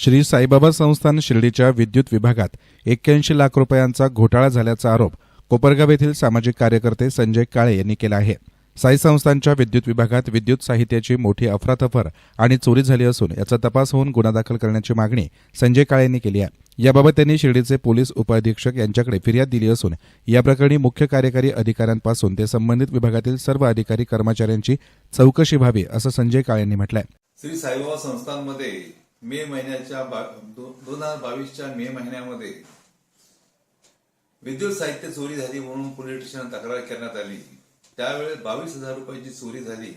श्री साईबाबा संस्थान शिर्डीच्या विद्युत विभागात एक्क्याऐंशी लाख रुपयांचा घोटाळा झाल्याचा आरोप कोपरगाव येथील सामाजिक कार्यकर्ते संजय काळे यांनी केला आहे. साई संस्थानच्या विद्युत विभागात विद्युत साहित्याची मोठी अफरातफर आणि चोरी झाली असून याचा तपास होऊन गुन्हा दाखल करण्याची मागणी संजय काळे यांनी केली आहे. याबाबत त्यांनी शिर्डीचे पोलीस उपअधीक्षक यांच्याकडे फिर्याद दिली असून या प्रकरणी मुख्य कार्यकारी अधिकाऱ्यांपासून ते संबंधित विभागातील सर्व अधिकारी कर्मचाऱ्यांची चौकशी व्हावी असं संजय काळे यांनी म्हटलंय. श्री साईबाबा संस्थांमध्ये मे महिन्याच्या बा- दोन हजार बावीसच्या मे महिन्यामध्ये विद्युत साहित्य चोरी झाली म्हणून पोलीस स्टेशन तक्रार करण्यात आली. त्यावेळेस बावीस हजार रुपयाची चोरी झाली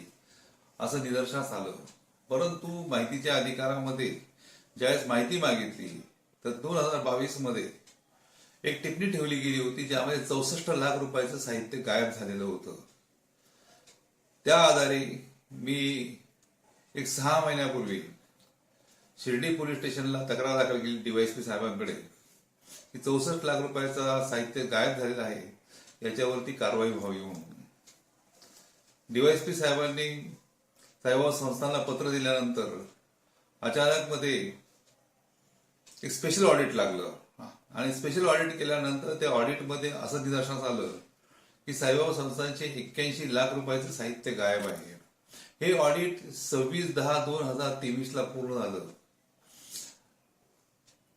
असं निदर्शनास आलं. परंतु माहितीच्या अधिकारामध्ये ज्यावेळेस माहिती मागितली तर दोन हजार बावीसमध्ये एक टिप्पणी ठेवली गेली होती ज्यामध्ये चौसष्ट लाख रुपयाचं साहित्य गायब झालेलं होतं. त्या आधारे मी एक सहा महिन्यापूर्वी शिर्डी पोलीस स्टेशनला तक्रार दाखल केली डीवायएसपी साहेबांकडे. की चौसष्ट लाख रुपयाचा साहित्य गायब झालेला आहे याच्यावरती कारवाई व्हावी म्हणून. डीवायएसपी साहेबांनी साहेबाबा संस्थांना पत्र दिल्यानंतर अचानक मध्ये एक स्पेशल ऑडिट लागलं. आणि स्पेशल ऑडिट केल्यानंतर त्या ऑडिटमध्ये असं निदर्शनास आलं की साईबाबा संस्थांचे एक्क्याऐंशी लाख रुपयाचं साहित्य गायब आहे. हे ऑडिट सव्वीस दहा दोन हजार तेवीस ला पूर्ण झालं.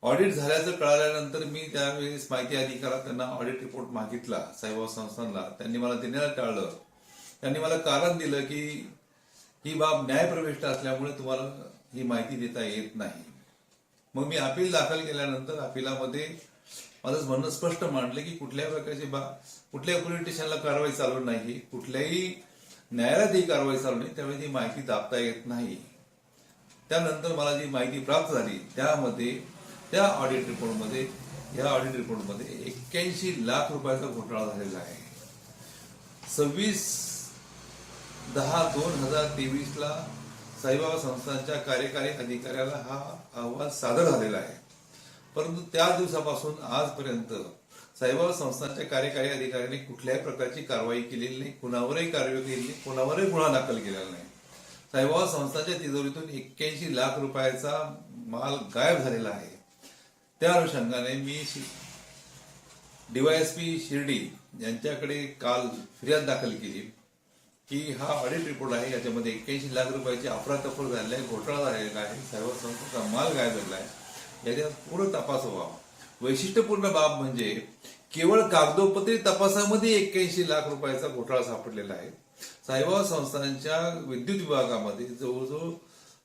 ऑडिट झाल्याचं कळाल्यानंतर मी त्यावेळेस माहिती अधिकारात त्यांना ऑडिट रिपोर्ट मागितला साईबाबा संस्थांना त्यांनी मला देण्याला टाळलं. त्यांनी मला कारण दिलं की ही बाब न्यायप्रविष्ट असल्यामुळे तुम्हाला ही माहिती देता येत नाही. मग मी अपील दाखल केल्यानंतर अपिलामध्ये माझं म्हणणं स्पष्ट मांडलं की कुठल्याही प्रकारची बा कुठल्याही पोलीस स्टेशनला कारवाई चालू नाही. कुठल्याही न्यायालयात ही कारवाई चालू नाही. त्यामुळे ती माहिती दाबता येत नाही. त्यानंतर मला जी माहिती प्राप्त झाली त्यामध्ये त्या ऑडिट रिपोर्टमध्ये या ऑडिट रिपोर्टमध्ये एक्क्याऐंशी लाख रुपयाचा घोटाळा झालेला आहे. सव्वीस दहा दोन हजार तेवीसला साईबाबा संस्थांच्या कार्यकारी अधिकाऱ्याला हा अहवाल सादर झालेला आहे. परंतु त्या दिवसापासून आजपर्यंत साईबाबा संस्थांच्या कार्यकारी अधिकाऱ्याने कुठल्याही प्रकारची कारवाई केलेली नाही कुणावरही कारवाई केली नाही कुणावरही गुन्हा दाखल केलेला नाही. साईबाबा संस्थांच्या तिजोरीतून एक्क्याऐंशी लाख रुपयाचा माल गायब झालेला आहे. त्या अनुषंगाने मी डीवायएसपी शिर्डी यांच्याकडे काल फिर्याद दाखल केली की हा ऑडिट रिपोर्ट आहे याच्यामध्ये एक्क्याऐंशी लाख रुपयाची अफरातफर झालेला आहे घोटाळा झालेला आहे सर्व संस्थेचा माल गायब झालेला आहे. याच्यात पूर्ण तपास व्हावा. वैशिष्ट्यपूर्ण बाब म्हणजे केवळ कागदोपत्री तपासामध्ये एक्क्याऐंशी लाख रुपयाचा घोटाळा सापडलेला आहे. साईबाबा संस्थांच्या विद्युत विभागामध्ये जवळजवळ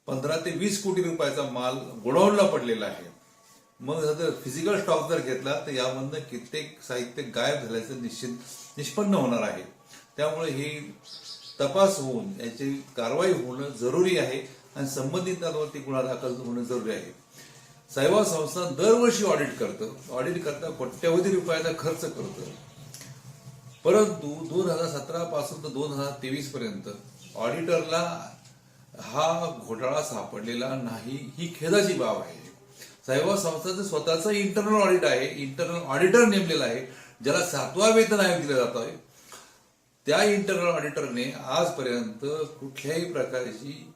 पंधरा ते वीस कोटी रुपयाचा माल गोडाऊनला पडलेला आहे. मग जर फिजिकल स्टॉक जर घेतला तर यामधनं कित्येक साहित्य गायब झाल्याचं निश्चित निष्पन्न होणार आहे. त्यामुळे ही तपास होऊन याची कारवाई होणं जरुरी आहे आणि संबंधितांवरती गुन्हा दाखल होणं जरुरी आहे. साईबाबा संस्था दरवर्षी ऑडिट करतं. ऑडिट करता कोट्यवधी रुपयाचा खर्च करतं. परंतु दोन हजार सतरा पासून तर दोन हजार तेवीस पर्यंत ऑडिटरला हा घोटाळा सापडलेला नाही. ही खेदाची बाब आहे. सायबर संस्थाचं स्वतःचं इंटरनल ऑडिट आहे. इंटरनल ऑडिटर नेमलेला आहे. ज्याला सातवा वेतन आयोग दिला जातोय. त्या इंटरनल ऑडिटरने आजपर्यंत कुठल्याही प्रकारची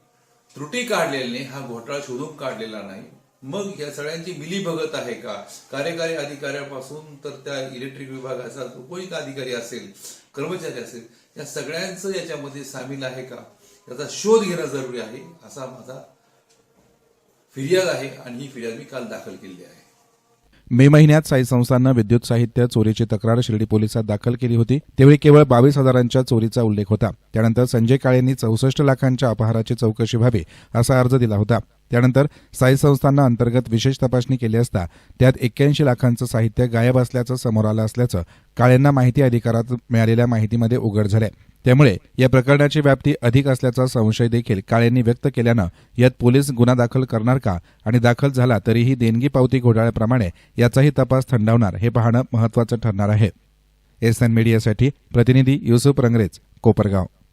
त्रुटी काढलेली नाही. हा घोटाळा शोधून काढलेला नाही. मग या सगळ्यांची मिलीभगत आहे का? कार्यकारी अधिकाऱ्यापासून तर त्या इलेक्ट्रिक विभागाचा जो कोणी अधिकारी असेल कर्मचारी असेल या सगळ्यांचं याच्यामध्ये सामील आहे का? याचा शोध घेणं जरुरी आहे असा माझा फिर्याद आहे आणि ही फिर्याद मी काल दाखल केली आहे. मे महिन्यात साई संस्थांना विद्युत साहित्य चोरीची तक्रार शिर्डी पोलिसात दाखल केली होती. त्यावेळी केवळ बावीस हजारांच्या चोरीचा उल्लेख होता. त्यानंतर संजय काळेंनी चौसष्ट लाखांच्या अपहाराची चौकशी व्हावी असा अर्ज दिला होता. त्यानंतर साई संस्थांना अंतर्गत विशेष तपासणी केली असता त्यात एक्क्याऐंशी लाखांचं साहित्य गायब असल्याचं समोर आलं असल्याचं काळेंना माहिती अधिकारात मिळालेल्या माहितीमध्ये उघड झालंय. त्यामुळे या प्रकरणाची व्याप्ती अधिक असल्याचा संशय देखील काळेंनी व्यक्त केल्यानं यात पोलीस गुन्हा दाखल करणार का आणि दाखल झाला तरीही देणगी पावती घोटाळ्याप्रमाणे याचाही तपास थंडावणार हे पाहणं महत्वाचं ठरणार आहे. एस एन मीडियासाठी प्रतिनिधी युसुफ रंगरेज कोपरगाव.